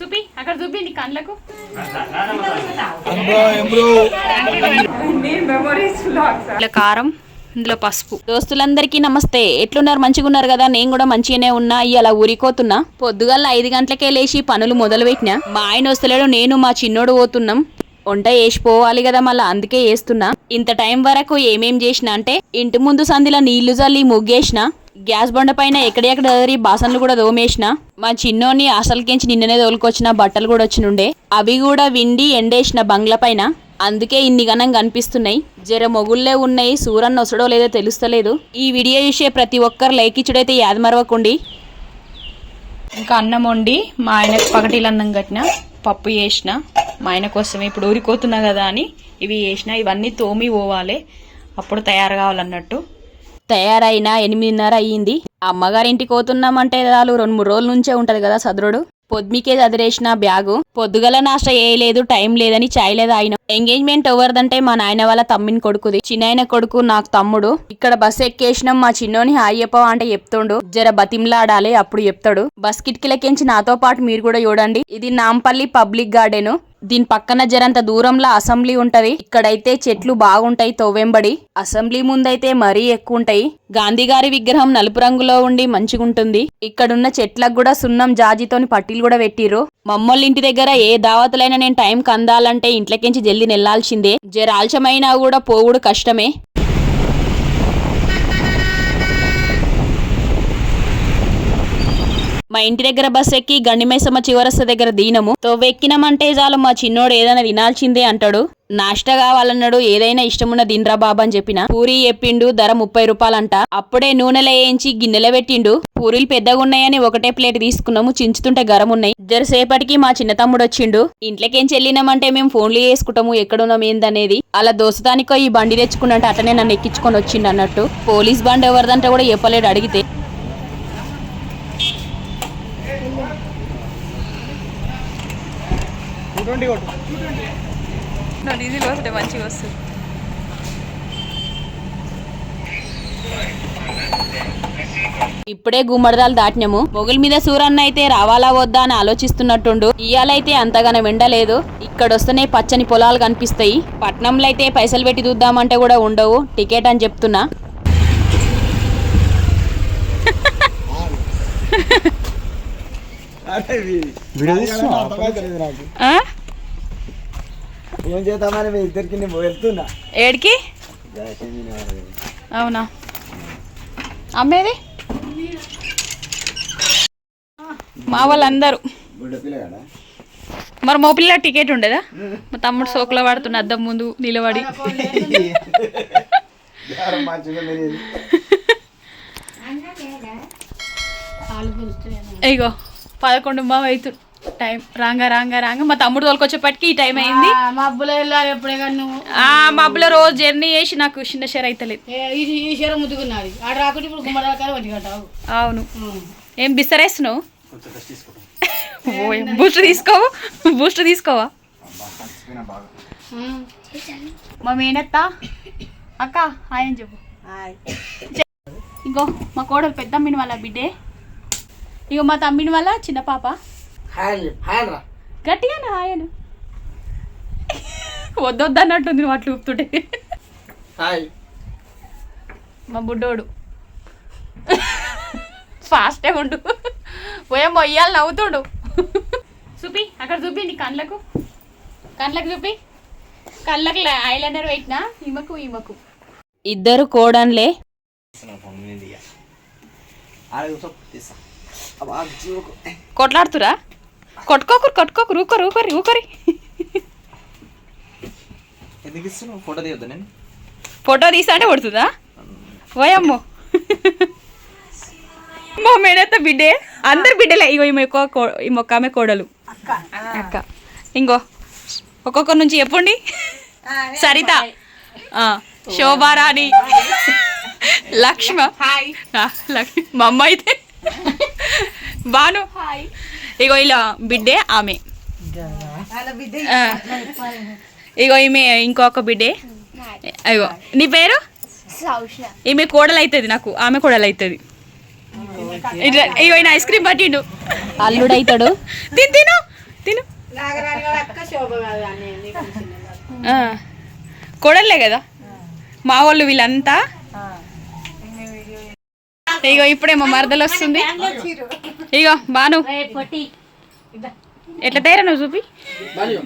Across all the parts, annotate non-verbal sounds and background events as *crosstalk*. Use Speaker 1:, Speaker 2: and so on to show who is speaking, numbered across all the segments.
Speaker 1: చూపి అక్కడ చూపి నీ కళ్ళకు. ఇలా కారం ఇందులో పసుపు. దోస్తులందరికీ నమస్తే. ఎట్లున్నారు? మంచిగా ఉన్నారు కదా? నేను కూడా మంచిగానే ఉన్నా. ఇలా ఊరికోతున్నా. పొద్దుగల ఐదు గంటలకే లేచి పనులు మొదలు పెట్టినా మా ఆయన వస్తలేడు నేను మా చిన్నోడు పోతున్నాం. వంట వేసిపోవాలి కదా మళ్ళీ అందుకే వేస్తున్నా ఇంత టైం వరకు ఏమేం చేసిన అంటే ఇంటి ముందు సందిలో నీళ్ళు చల్లి ముగ్గేసిన. గ్యాస్ బండ పైన ఎక్కడెక్కడ దరి బాసన్లు కూడా దోమేసిన మా చిన్నోని అసలుకించి నిన్ననే తోలుకొచ్చిన బట్టలు కూడా వచ్చినుండే. అవి కూడా విండి ఎండేసిన బంగ్లా పైన. అందుకే ఇన్ని గణం కనిపిస్తున్నాయి. జర మొగుళ్ళే ఉన్నాయి సూరన్ వసడో లేదో తెలుస్తలేదు. ఈ వీడియో చూసే ప్రతి ఒక్కరు లైక్ ఇచ్చుడైతే ఇంకా అన్నం వండి మా ఆయనకు పగటిలు అన్నం కట్టిన పప్పు చేసిన మా ఆయన కోసం ఇప్పుడు ఊరికోతున్నా కదా అని ఇవి చేసిన ఇవన్నీ తోమి పోవాలి. అప్పుడు తయారు కావాలన్నట్టు. తయారైన ఎనిమిదిన్నర అయ్యింది. అమ్మగారింటికి పోతున్నామంటే చాలు రెండు మూడు రోజుల నుంచే ఉంటది కదా సదరుడు. పొద్దుమికే చదిరేసిన బ్యాగు. పొద్దుగల నాష్ట వేయలేదు టైం లేదని చాయ్ లేదు ఆయన. ఎంగేజ్మెంట్ ఎవరిదంటే మా నాయన వాళ్ళ తమ్మిని కొడుకుది. చిన్నాయన కొడుకు నాకు తమ్ముడు. ఇక్కడ బస్ ఎక్కేసినాం మా చిన్నోని హాయ్ చెప్పవా అంటే చెప్తుండు. జర బతిమ్లాడాలి అప్పుడు చెప్తాడు. బస్ కిటికీలకించి నాతో పాటు మీరు కూడా చూడండి. ఇది నాంపల్లి పబ్లిక్ గార్డెన్. దీని పక్కన జరంత దూరంలో అసెంబ్లీ ఉంటది. ఇక్కడైతే చెట్లు బాగుంటాయి తోవెంబడి. అసెంబ్లీ ముందైతే మరీ ఎక్కువ ఉంటాయి గాంధీ గారి విగ్రహం నలుపు రంగులో ఉండి మంచిగుంటుంది. ఇక్కడున్న చెట్లకు కూడా సున్నం జాజితోని పట్టీలు కూడా పెట్టిర్రు. మమ్మల్ని ఇంటి దగ్గర ఏ దావతులైనా నేను టైంకి అందాలంటే ఇంట్లోకించి జల్ది నెల్లాల్సిందే. జర ఆలస్యమైనా కూడా పోవుడు కష్టమే. మా ఇంటి దగ్గర బస్ ఎక్కి గండిమేసమ్మ చివరస్త దగ్గర దీనము. తోవెక్కినమంటే చాలు మా చిన్నోడు ఏదైనా తినాల్సిందే అంటాడు. నాష్ట కావాలన్నాడు ఏదైనా ఇష్టమున్న దిన్రా బాబా అని చెప్పిన. పూరి చెప్పిండు ధర ముప్పై రూపాయలంట అప్పుడే నూనెలో వేయించి గిన్నెలో పెట్టిండు. పూరీలు పెద్దగా ఉన్నాయని ఒకటే ప్లేట్ తీసుకున్నాము చించుతుంటే గరం ఉన్నాయి జరసేపటికి మా చిన్న తమ్ముడు వచ్చిండు. ఇంట్లోకేం చెల్లినామంటే మేము ఫోన్లు చేసుకుంటాము ఎక్కడున్నాం ఏందనేది. అలా దోసదానికో ఈ బండి తెచ్చుకున్నట్టు అటనే నన్ను ఎక్కించుకొని వచ్చిండు అన్నట్టు. పోలీస్ బండి ఎవరిదంటే కూడా చెప్పలేడు అడిగితే. డీజిల్ వస్తే మంచిగా వస్తుంది. ఇప్పుడే గుమ్మడిదాలు దాటినాము. మొగుల మీద సూరన్న అయితే రావాలా వద్దా అని ఆలోచిస్తున్నట్టుండు. ఇయ్యాలైతే అంతగానం ఎండలేదు ఇక్కడ వస్తేనే పచ్చని పొలాలు కనిపిస్తాయి. పట్నంలో అయితే పైసలు పెట్టి చూద్దామంటే కూడా ఉండవు. టికెట్ అని చెప్తున్నా. ఆ?
Speaker 2: ఏం చేద్దామని మీ ఇద్దరికి నేను వెళ్తున్నా.
Speaker 1: ఏడికి? అవునా? అమ్మేది? మా వాళ్ళందరూ. మరి మా పిల్ల టికెట్ ఉండదా? మా తమ్ముడు సోకులో పడుతున్న అద్దం ముందు నిలబడి. ఇగో. పదకొండు మా అవుతు టైం రాంగా రాంగా రాంగా. మా తమ్ముడు తోలుకొచ్చేపటికి ఈ టైం అయింది.
Speaker 3: మబ్బులో వెళ్ళాలి ఎప్పుడే కానీ నువ్వు.
Speaker 1: ఆ మబ్బులో రోజు జర్నీ చేసి నాకు చిన్న షేర్ అవుతలేదు
Speaker 3: ఏ, ఈ ఈ చీర ముద్దుకున్నది. ఆడ రాకుంటే ఇప్పుడు గుమ్మడాకాయ
Speaker 1: అవును. ఏం బిస్తరేస్తున్నావు బూస్ట్ తీసుకోవు? బూస్ట్ తీసుకోవా? మా మేనత్త అక్క హాయ్ అని చెప్పు. ఇంకో మా కోడలు పెద్ద అమ్మిని వాళ్ళ బిడ్డే. ఇగో మా తమ్మిని వాళ్ళ చిన్న పాప.
Speaker 2: హాయ్ హాయ్ రా.
Speaker 1: గట్టిగా హాయ్ అను వద్దొద్దు అన్నట్టుంది నువ్వు అట్లా ఊపుతుంటే.
Speaker 2: హాయ్.
Speaker 1: మా బుడ్డోడు. ఫాస్టే ఉండు. పోయే మొయ్యాలి నవ్వుతుండు. చూపి అక్కడ చూపి నీ కళ్ళకు కళ్ళకు చూపి. కళ్ళకు ఐలైనర్ పెట్టినా ఈమెకు ఈమెకు. ఇద్దరు కోడన్లే. కొట్లాడుతురా? కొట్టుకోకురు కొట్టుకోకురు ఊకరు ఊకరి ఊకరి
Speaker 4: ఎందుకు ఇస్తున్నావు? ఫోటో తీయొద్దు నేను?
Speaker 1: ఫోటో తీసా అంటే కొడుతుందా? ఓయమ్మో మా మేనత్త బిడ్డే. అందరు బిడ్డలే. ఇగో ఈమె ఎక్కువ కో- ఈ మొక్క ఆమె కోడలు. అక్క. ఇంకో ఒక్కొక్కరి నుంచి చెప్పండి. సరిత. ఆ, శోభారాణి లక్ష్మ. లక్ష్మి. మా అమ్మ అయితే. బాను ఇగో ఇలా బిడ్డే ఆమె. ఇగో ఈమె ఇంకొక బిడ్డే. అయ్యో నీ పేరు? ఈమె కోడలు అవుతుంది నాకు. ఆమె కోడలు అవుతుంది ఇగో ఈయన ఐస్ క్రీమ్ పట్టిండు. అల్లుడైతాడు. తిను తిను.
Speaker 3: వాళ్ళ అక్క శోభ కాదు
Speaker 1: మా వాళ్ళు వీళ్ళంతా. ఇగో ఇప్పుడే మా మరదలు వస్తుంది ఇగో బాను. ఎట్లా తయారా నువ్వు చూపి.
Speaker 2: మరియు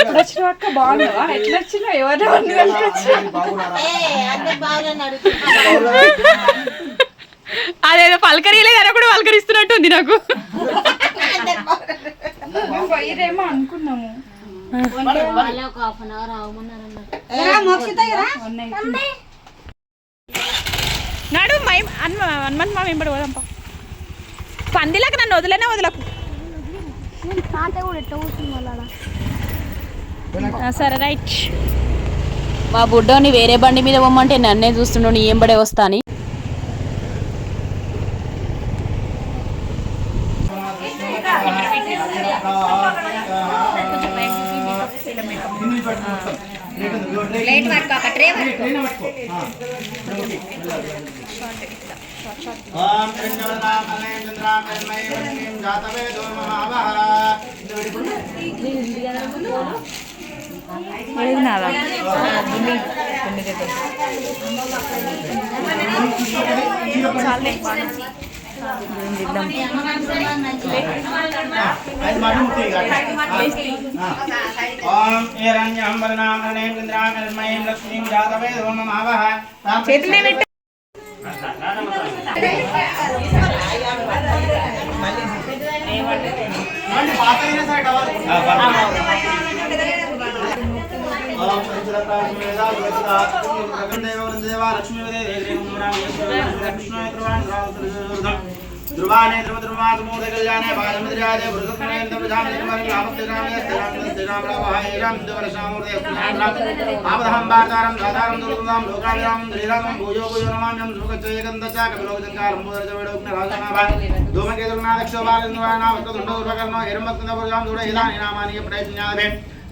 Speaker 1: ఎప్పుడు వచ్చినావు అక్క? బాగున్నావా? ఎట్లా వచ్చినావు? ఎవరు అదేదో పలకరియలేదు అని కూడా పలకరిస్తున్నట్టు ఉంది నాకు. అనుకున్నాము. నాడు హనుమంత్ మా వెంబడి పోదాంపా పందిలకు నన్ను వదిలేనే వదలకు సరే రైట్ మా బుడ్డోని వేరే బండి మీద పోమ్మంటే నన్నే చూస్తున్నాడు ఏం బడే వస్తా అని
Speaker 2: కలయంచంద్రాం కర్మై వృష్ణీం జాతవేదో మమావహ ఐదు మాటలు ముట్టి ఓం హిరణ్యం వర్ణాం కలయంచంద్రాం కర్మై లక్ష్మీం జాతవేదో మమావహ చేతులే పెట్టి మండి పాత అయినా సరే టవల్ ఓం పంచరత్నాత్మేదా జ్యోతిదా దేవ వృందేవా లక్ష్మీ దేవి ధ్రువానే ధ్రువ ధ్రువాత్మోద కళ్యాణే బాలమిద్రాదే వృగస్మేంద్ర ప్రజామిద్రమని రామతిరామే శ్రీరామ శ్రీరామ రామహాయరాం దివరశామూర్తే ఆపదహం వార్తారం దాతారం దుర్గం లోకావిరామం శ్రీరామం భూజో భూజో నమామ్యం సుఖచయగంధ చ కపిలోకజంకారం భూదరజ వేడోగ్న రాజనాభ ధూమకేతుర్నాదక్షోపాలింద్రాణ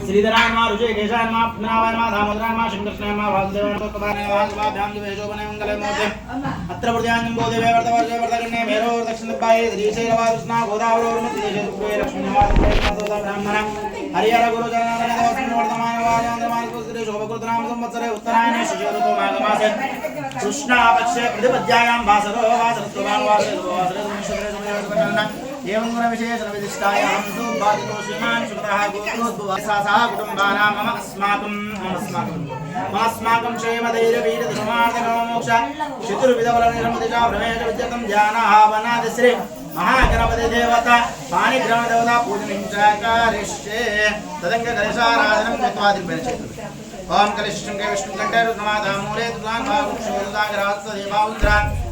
Speaker 2: ప్రాణానాయమ్య కలిగి లేదుకున్నాను ఓం కేశవాయ స్వాహ నారాయణాయ స్వ మాధవాయ స్వ గోవిందాయ నమః విష్ణువే నమః మధుర మహా త్రివిక్రమాయ నమః అమరాయ నమః శ్రీధరాయ నమః ఋషికేశాయ నమః పద్మనాభాయ నమః దామోదరాయ నమః శంకర్షణాయ నమః వాసుదేవాయ నమః కపాలాయ నమః శుభాభ్యాం శోభనే మంగళే మోదే అత్ర బోధే దక్షిణపాయే బ్రాహ్మణ హరిహర శోభకృతనామ సంవత్సరే ఉత్తరాయణే మాఘమాసే కృష్ణాపక్షే ప్రతిపద్యాయాం వాసరో వాసరత్వాన్ వాసరే వాసరే నక్షత్రే సమయవస్కరణ ఏవం గుణ విశేషణ విశిష్టాయాం సోపాదితో శ్రీమాన్ శుభతః గోత్రోద్భవాసాసా కుటుంబానాం మమ అస్మాకం మమ అస్మాకం మమ అస్మాకం క్షేమ ధైర్య వీర ధర్మార్థ మోక్ష చతుర్విధవల నిరమదిజ ప్రమేయ విద్యతం ధ్యానావనాది శ్రీ మహాగణపతి దేవత పాణిగ్రహణ దేవత పూజనించకారిష్యే తదంగ కలశారాధనం గత్వాదిర్పరిచేతు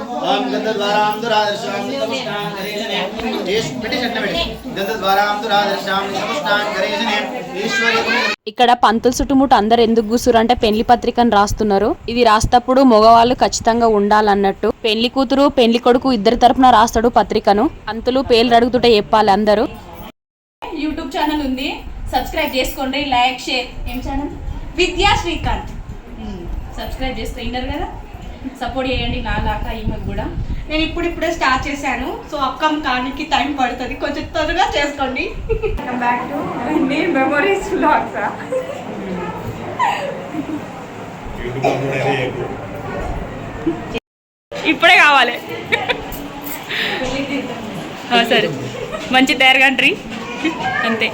Speaker 2: ఓం గంధద్వారాం ఓం గంధద్వారాం దురాదర్శాం నమస్కారం. కరేజనే ఈశ్ పెట్టి చెట్ట పెట్టి గంధద్వారాం దురాదర్శాం నమస్కారం కరేజనే ఈశ్వరి
Speaker 1: ఇక్కడ పంతులు చుట్టుముట్టు అందరు ఎందుకు కూసురు అంటే పెళ్ళి పత్రికను రాస్తున్నారు. ఇది రాస్తప్పుడు మగవాళ్ళు ఖచ్చితంగా ఉండాలన్నట్టు. పెళ్ళి కూతురు పెళ్ళి కొడుకు ఇద్దరి తరపున రాస్తాడు పత్రికను. పంతులు పేర్లు అడుగుతుంటే చెప్పాలి అందరూ. యూట్యూబ్ ఛానల్ ఉంది. సబ్స్క్రైబ్ చేసుకోండి. Like share. ఏం ఛానల్? విద్యా శ్రీకాంత్ సబ్స్క్రైబ్ చేస్తే కదా? సపోర్ట్ చేయండి నా లాగా ఈమెకు కూడా.
Speaker 5: నేను ఇప్పుడు ఇప్పుడే స్టార్ట్ చేశాను. సో అక్కం కానికి టైం పడుతుంది. కొంచెం త్వరగా చేసుకోండి. బ్యాక్ టు మెమరీస్ బ్లాగ్స్
Speaker 1: ఇప్పుడే కావాలి. *laughs* ఆ, సరే. మంచి తయారు కంట్రీ. అంతే.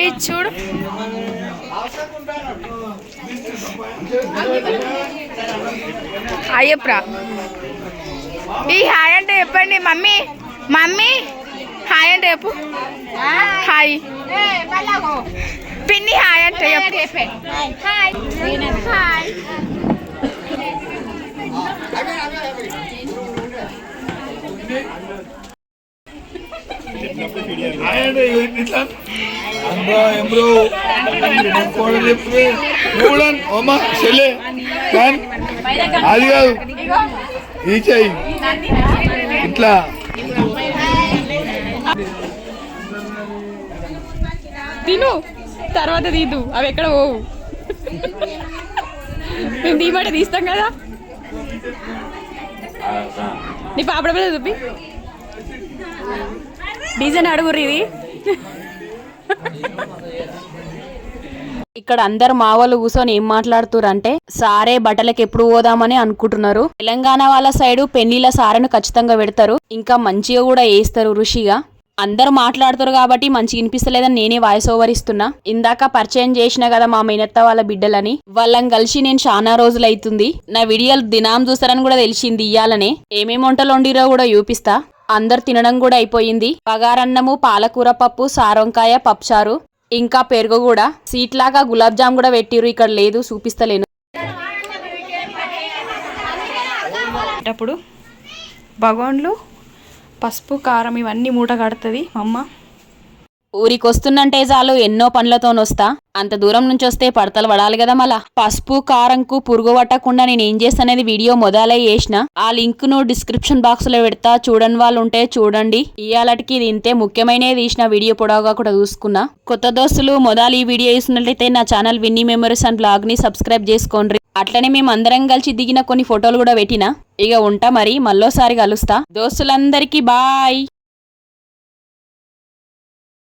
Speaker 5: ఇది చూడు. అయ్యప్రా ఈ హాయ్ అంటే చెప్పండి మమ్మీ. మమ్మీ హాయ్ అంటే చెప్పు. హాయ్. పిన్ని హాయ్ అంటే చెప్పు. హాయ్ హాయ్
Speaker 6: Ambro, Ambro, కోడలు చెప్తుంది చూడండి ఓమా చెల్లె కానీ అది కాదు. ఈ చెయ్యి. ఇట్లా.
Speaker 1: తిను. తర్వాత తీదు. అవి ఎక్కడ పోవు? మేము తీయమంట తీస్తాం కదా. నీ పాపడ మీద చూపి. డిజైన్ అడుగురు ఇది. ఇక్కడ అందరు మావోలు కూర్చొని ఏం మాట్లాడుతురంటే సారే బట్టలకు ఎప్పుడు పోదామని అనుకుంటున్నారు. తెలంగాణ వాళ్ళ సైడు పెళ్ళిళ్ళ సారెను ఖచ్చితంగా పెడతారు. ఇంకా మంచిగా కూడా వేస్తారు ఋషిగా. అందరు మాట్లాడుతారు కాబట్టి మంచిగా వినిపిస్తలేదని నేనే వాయిస్ ఓవర్ ఇస్తున్నా. ఇందాక పరిచయం చేసిన కదా మా మేనత్త వాళ్ళ బిడ్డలని. వాళ్ళని కలిసి నేను చాలా రోజులు అవుతుంది నా వీడియోలు దినాం చూస్తారని కూడా తెలిసింది ఇయ్యాలనే. ఏమేమి వంటలు వండిరో కూడా చూపిస్తా. అందరు తినడం కూడా అయిపోయింది. పగారన్నము పాలకూర పప్పు సారంకాయ పప్పుచారు ఇంకా పెరుగు కూడా. సీట్ లాగా గులాబ్ జామ్ కూడా పెట్టిరు ఇక్కడ లేదు చూపిస్తలేను. అప్పుడు భగవాన్లు పసుపు కారం ఇవన్నీ మూట కడుతుంది అమ్మ. ఊరికి వస్తున్నంటే చాలు ఎన్నో పనులతోనొస్తా. అంత దూరం నుంచి వస్తే పడతలు పడాలి కదా మళ్ళా. పసుపు కారంకు పురుగు పట్టకుండా నేను ఏం చేస్తానేది వీడియో మొదలై చేసిన. ఆ లింక్ను డిస్క్రిప్షన్ బాక్స్లో పెడతా. చూడని వాళ్ళు ఉంటే చూడండి. ఇయాలటికి ఇది ఇంతే ముఖ్యమైనది తీసిన వీడియో పొడవుగా కూడా చూసుకున్నా. కొత్త దోస్తులు మొదలు ఈ వీడియో చూసినట్లయితే నా ఛానల్ విన్నీ మెమరీస్ అండ్ బ్లాగ్ని సబ్స్క్రైబ్ చేసుకోండి. అట్లనే మేము అందరం కలిసి దిగిన కొన్ని ఫోటోలు కూడా పెట్టినా. ఇక ఉంటా మరి మళ్ళోసారి కలుస్తా. దోస్తులందరికీ బాయ్!